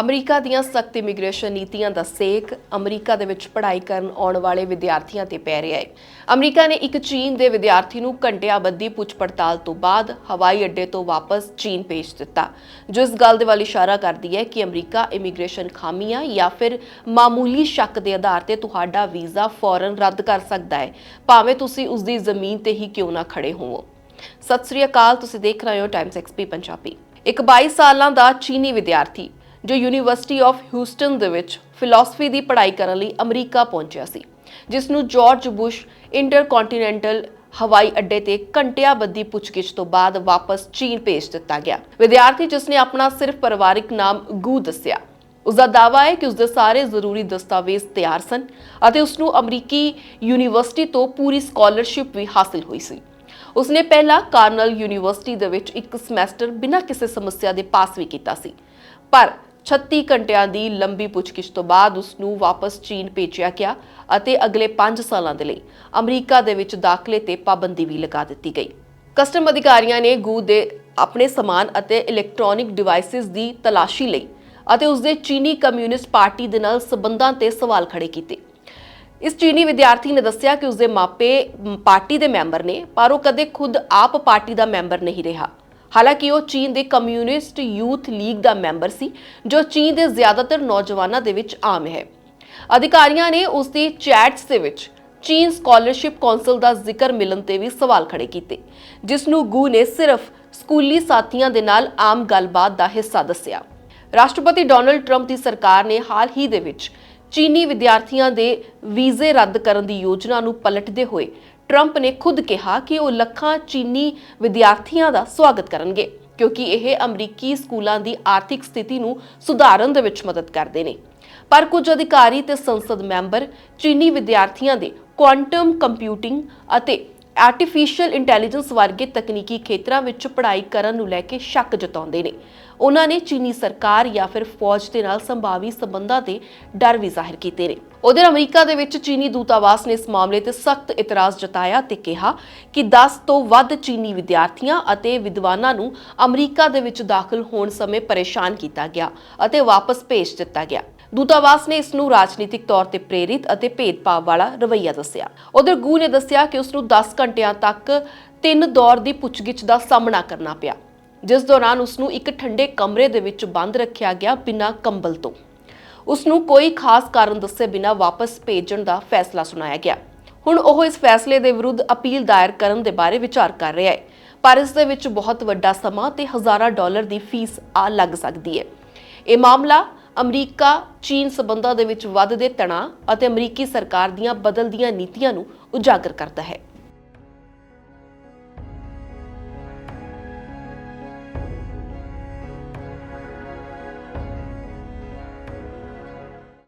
America ਦੀਆਂ ਸਖਤ immigration ਨੀਤੀਆਂ ਦਾ ਸੇਕ ਅਮਰੀਕਾ ਦੇ ਵਿੱਚ ਪੜ੍ਹਾਈ ਕਰਨ ਆਉਣ ਵਾਲੇ ਵਿਦਿਆਰਥੀਆਂ ਤੇ ਪੈ ਰਿਹਾ ਹੈ। ਅਮਰੀਕਾ ਨੇ ਇੱਕ ਚੀਨ ਦੇ ਵਿਦਿਆਰਥੀ ਨੂੰ ਘੰਟਿਆਂ ਬੱਧੀ ਪੁੱਛ ਪੜਤਾਲ ਤੋਂ ਬਾਅਦ ਹਵਾਈ ਅੱਡੇ ਤੋਂ ਵਾਪਸ ਚੀਨ ਭੇਜ ਦਿੱਤਾ। ਜੋ ਇਸ ਗੱਲ ਦੇ ਵੱਲ ਇਸ਼ਾਰਾ ਕਰਦੀ ਹੈ ਕਿ ਅਮਰੀਕਾ ਇਮੀਗ੍ਰੇਸ਼ਨ ਖਾਮੀਆਂ ਜਾਂ ਫਿਰ ਮਾਮੂਲੀ ਸ਼ੱਕ ਦੇ ਆਧਾਰ ਤੇ ਤੁਹਾਡਾ ਵੀਜ਼ਾ ਫੌਰਨ ਰੱਦ ਕਰ ਸਕਦਾ ਹੈ। ਭਾਵੇਂ ਤੁਸੀਂ ਉਸ ਦੀ ਜ਼ਮੀਨ ਤੇ ਹੀ ਕਿਉਂ ਨਾ ਖੜੇ ਹੋਵੋ। ਸਤਿ ਸ੍ਰੀ ਅਕਾਲ, ਤੁਸੀਂ ਦੇਖ ਰਹੇ ਹੋ ਟਾਈਮਸ ਐਕਸਪੀ ਪੰਜਾਬੀ। ਇੱਕ 22 ਸਾਲਾਂ ਦਾ ਚੀਨੀ ਵਿਦਿਆਰਥੀ ਜੋ ਯੂਨੀਵਰਸਿਟੀ ਆਫ ਹਿਊਸਟਨ ਦੇ ਵਿੱਚ ਫਿਲਾਸਫੀ ਦੀ ਪੜ੍ਹਾਈ ਕਰਨ ਲਈ ਅਮਰੀਕਾ ਪਹੁੰਚਿਆ ਸੀ ਜਿਸ ਨੂੰ ਜਾਰਜ ਬੁਸ਼ ਇੰਟਰਕੌਂਟੀਨੈਂਟਲ ਹਵਾਈ ਅੱਡੇ ਤੇ ਘੰਟਿਆਂ ਬੱਧੀ ਪੁੱਛਗਿੱਛ ਤੋਂ ਬਾਅਦ ਵਾਪਸ ਚੀਨ ਭੇਜ ਦਿੱਤਾ ਗਿਆ। ਵਿਦਿਆਰਥੀ ਜਿਸ ਨੇ ਆਪਣਾ ਸਿਰਫ ਪਰਿਵਾਰਿਕ ਨਾਮ ਗੂ ਦੱਸਿਆ ਉਸ ਦਾ ਦਾਅਵਾ ਹੈ ਕਿ ਉਸ ਦੇ ਸਾਰੇ ਜ਼ਰੂਰੀ ਦਸਤਾਵੇਜ਼ ਤਿਆਰ ਸਨ ਅਤੇ ਉਸ ਨੂੰ ਅਮਰੀਕੀ ਯੂਨੀਵਰਸਿਟੀ ਤੋਂ ਪੂਰੀ ਸਕਾਲਰਸ਼ਿਪ ਵੀ ਹਾਸਲ ਹੋਈ ਸੀ। ਉਸਨੇ ਪਹਿਲਾਂ ਕਾਰਨਲ ਯੂਨੀਵਰਸਿਟੀ ਦੇ ਵਿੱਚ ਇੱਕ ਸਮੈਸਟਰ ਬਿਨਾਂ ਕਿਸੇ ਸਮੱਸਿਆ ਦੇ ਪਾਸ ਵੀ ਕੀਤਾ ਸੀ, ਪਰ 36 ਘੰਟਿਆਂ ਦੀ ਲੰਬੀ ਪੁੱਛਗਿੱਛ ਤੋਂ ਬਾਅਦ ਉਸ ਨੂੰ ਵਾਪਸ ਚੀਨ ਭੇਜਿਆ ਗਿਆ ਅਤੇ ਅਗਲੇ 5 ਸਾਲਾਂ ਦੇ ਲਈ ਅਮਰੀਕਾ ਦੇ ਵਿੱਚ ਦਾਖਲੇ ਤੇ ਪਾਬੰਦੀ ਵੀ ਲਗਾ ਦਿੱਤੀ ਗਈ। ਕਸਟਮ ਅਧਿਕਾਰੀਆਂ ਨੇ ਗੂ ਦੇ ਆਪਣੇ ਸਮਾਨ ਅਤੇ ਇਲੈਕਟ੍ਰੋਨਿਕ ਡਿਵਾਈਸਿਸ ਦੀ ਤਲਾਸ਼ੀ ਲਈ ਅਤੇ ਉਸ ਦੇ ਚੀਨੀ ਕਮਿਊਨਿਸਟ ਪਾਰਟੀ ਦੇ ਨਾਲ ਸਬੰਧਾਂ ਤੇ ਸਵਾਲ ਖੜੇ ਕੀਤੇ। ਇਸ ਚੀਨੀ ਵਿਦਿਆਰਥੀ ਨੇ ਦੱਸਿਆ ਕਿ ਉਸਦੇ ਮਾਪੇ ਪਾਰਟੀ ਦੇ ਮੈਂਬਰ ਨੇ, ਪਰ ਉਹ ਕਦੇ ਖੁਦ ਆਪ ਪਾਰਟੀ ਦਾ ਮੈਂਬਰ ਨਹੀਂ ਰਿਹਾ। ਹਾਲਾਂਕਿ ਉਹ ਚੀਨ ਦੇ ਕਮਿਊਨਿਸਟ ਯੂਥ ਲੀਗ ਦਾ ਮੈਂਬਰ ਸੀ, ਜੋ ਚੀਨ ਦੇ ਜ਼ਿਆਦਾਤਰ ਨੌਜਵਾਨਾਂ ਦੇ ਵਿੱਚ ਆਮ ਹੈ। ਅਧਿਕਾਰੀਆਂ ਨੇ ਉਸ ਦੀ ਚੈਟਸ ਦੇ ਵਿੱਚ ਚੀਨ ਸਕਾਲਰਸ਼ਿਪ ਕੌਂਸਲ ਦਾ ਜ਼ਿਕਰ ਮਿਲਣ ਤੇ ਵੀ ਸਵਾਲ ਖੜੇ ਕੀਤੇ, ਜਿਸ ਨੂੰ ਗੂ ਨੇ ਸਿਰਫ ਸਕੂਲੀ ਸਾਥੀਆਂ ਦੇ ਨਾਲ ਆਮ ਗੱਲਬਾਤ ਦਾ ਹਿੱਸਾ ਦੱਸਿਆ। ਰਾਸ਼ਟਰਪਤੀ ਡੋਨਲਡ ਟਰੰਪ ਦੀ ਸਰਕਾਰ ਨੇ ਹਾਲ ਹੀ ਦੇ ਵਿੱਚ ਚੀਨੀ ਵਿਦਿਆਰਥੀਆਂ ਦੇ ਵੀਜ਼ੇ ਰੱਦ ਕਰਨ ਦੀ ਯੋਜਨਾ ਨੂੰ ਪਲਟਦੇ ਹੋਏ ਟਰੰਪ ਨੇ ਖੁਦ ਕਿਹਾ ਕਿ ਉਹ ਲੱਖਾਂ ਚੀਨੀ ਵਿਦਿਆਰਥੀਆਂ ਦਾ ਸਵਾਗਤ ਕਰਨਗੇ, ਕਿਉਂਕਿ ਇਹ ਅਮਰੀਕੀ ਸਕੂਲਾਂ ਦੀ ਆਰਥਿਕ ਸਥਿਤੀ ਨੂੰ ਸੁਧਾਰਨ ਦੇ ਵਿੱਚ ਮਦਦ ਕਰਦੇ ਨੇ। ਪਰ ਕੁਝ ਅਧਿਕਾਰੀ ਤੇ ਸੰਸਦ ਮੈਂਬਰ ਚੀਨੀ ਵਿਦਿਆਰਥੀਆਂ ਦੇ ਕੁਆਂਟਮ ਕੰਪਿਊਟਿੰਗ ਅਤੇ ਆਰਟੀਫੀਸ਼ੀਅਲ ਇੰਟੈਲੀਜੈਂਸ ਵਰਗੇ ਤਕਨੀਕੀ ਖੇਤਰਾਂ ਵਿੱਚ ਪੜ੍ਹਾਈ ਕਰਨ ਨੂੰ ਲੈ ਕੇ ਸ਼ੱਕ ਜਤਾਉਂਦੇ ਨੇ। ਉਹਨਾਂ ਨੇ ਚੀਨੀ ਸਰਕਾਰ ਜਾਂ ਫਿਰ ਫੌਜ ਦੇ ਨਾਲ ਸੰਭਾਵੀ ਸਬੰਧਾਂ ਤੇ ਡਰ ਵੀ ਜ਼ਾਹਿਰ ਕੀਤੇ ਨੇ। ਉਧਰ ਅਮਰੀਕਾ ਦੇ ਵਿੱਚ ਚੀਨੀ ਦੂਤਾਵਾਸ ਨੇ ਇਸ ਮਾਮਲੇ ਤੇ ਸਖਤ ਇਤਰਾਜ਼ ਜਤਾਇਆ ਤੇ ਕਿਹਾ ਕਿ 10 ਤੋਂ ਵੱਧ ਚੀਨੀ ਵਿਦਿਆਰਥੀਆਂ ਅਤੇ ਵਿਦਵਾਨਾਂ ਨੂੰ ਅਮਰੀਕਾ ਦੇ ਵਿੱਚ ਦਾਖਲ ਹੋਣ ਸਮੇਂ ਪਰੇਸ਼ਾਨ ਕੀਤਾ ਗਿਆ ਅਤੇ ਵਾਪਸ ਭੇਜ ਦਿੱਤਾ ਗਿਆ। ਦੂਤਾਵਾਸ ਨੇ ਇਸ ਨੂੰ ਰਾਜਨੀਤਿਕ ਤੌਰ ਤੇ ਪ੍ਰੇਰਿਤ ਅਤੇ ਭੇਦਭਾਵ ਵਾਲਾ ਰਵੱਈਆ ਦੱਸਿਆ। ਉਧਰ ਗੂ ਨੇ ਦੱਸਿਆ ਕਿ ਉਸ ਨੂੰ 10 ਘੰਟਿਆਂ ਤੱਕ ਤਿੰਨ ਦੌਰ ਦੀ ਪੁੱਛਗਿੱਛ ਦਾ ਸਾਹਮਣਾ ਕਰਨਾ ਪਿਆ, ਜਿਸ ਦੌਰਾਨ ਉਸ ਨੂੰ ਇੱਕ ਠੰਡੇ ਕਮਰੇ ਦੇ ਵਿੱਚ ਬੰਦ ਰੱਖਿਆ ਗਿਆ ਬਿਨਾਂ ਕੰਬਲ ਤੋਂ। ਉਸ ਨੂੰ ਕੋਈ ਖਾਸ ਕਾਰਨ ਦੱਸੇ ਬਿਨਾਂ ਵਾਪਸ ਭੇਜਣ ਦਾ ਫੈਸਲਾ ਸੁਣਾਇਆ ਗਿਆ। ਹੁਣ ਉਹ ਇਸ ਫੈਸਲੇ ਦੇ ਵਿਰੁੱਧ ਅਪੀਲ ਦਾਇਰ ਕਰਨ ਦੇ ਬਾਰੇ ਵਿਚਾਰ ਕਰ ਰਿਹਾ ਹੈ, ਪਰ ਇਸ ਦੇ ਵਿੱਚ ਬਹੁਤ ਵੱਡਾ ਸਮਾਂ ਤੇ ਹਜ਼ਾਰਾਂ ਡਾਲਰ ਦੀ ਫੀਸ ਆ ਲੱਗ ਸਕਦੀ ਹੈ। ਇਹ ਮਾਮਲਾ ਅਮਰੀਕਾ, ਚੀਨ ਸਬੰਧਾਂ ਦੇ ਵਿੱਚ ਵੱਧਦੇ ਤਣਾਅ ਅਤੇ ਅਮਰੀਕੀ ਸਰਕਾਰ ਦੀਆਂ ਬਦਲਦੀਆਂ ਨੀਤੀਆਂ ਨੂੰ ਉਜਾਗਰ ਕਰਦਾ ਹੈ।